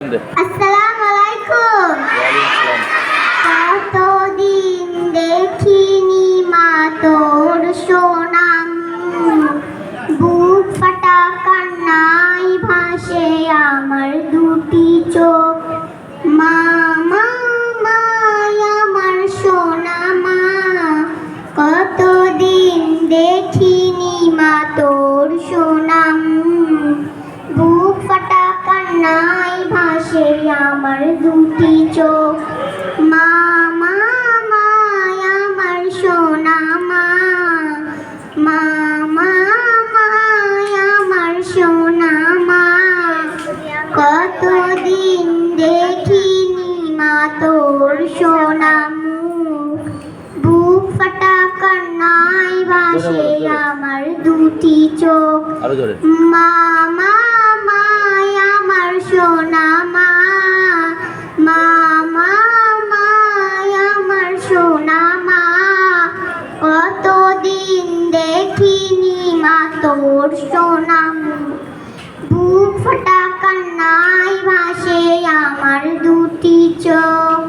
আসসালামু আলাইকুম কতদিন দেখিনি মা তোর সোনাম। বুক ফাটা কান্নাই ভাসে আমার দুটি চোখ। মা আমার সোনা মা। কতদিন দেখিনি মা তোর সোনাম। বুক ফাটা ভাসে আমার দুটি চোখ। মা মা মা আমার সোনা মা। মা মা মা আমার সোনা মা। কতদিন দেখিনি মা তোর সোনা মুখ। বুক ফাটা কান্নাই ভাসে আমার দুটি চোখ। মা দেখিনি মা তোর সোনা মুখ। বুক ফাটা কান্নাই ভাসে আমার দুটি চোখ।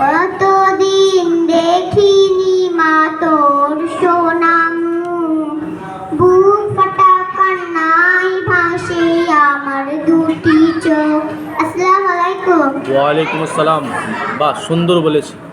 কতদিন দেখিনি মা তোর সোনা মুখ। বুক ফাটা কান্নাই ভাসে আমার দুটি চোখ। আসসালামু আলাইকুম। ওয়ালাইকুম আসসালাম। বাহ, সুন্দর বলেছি।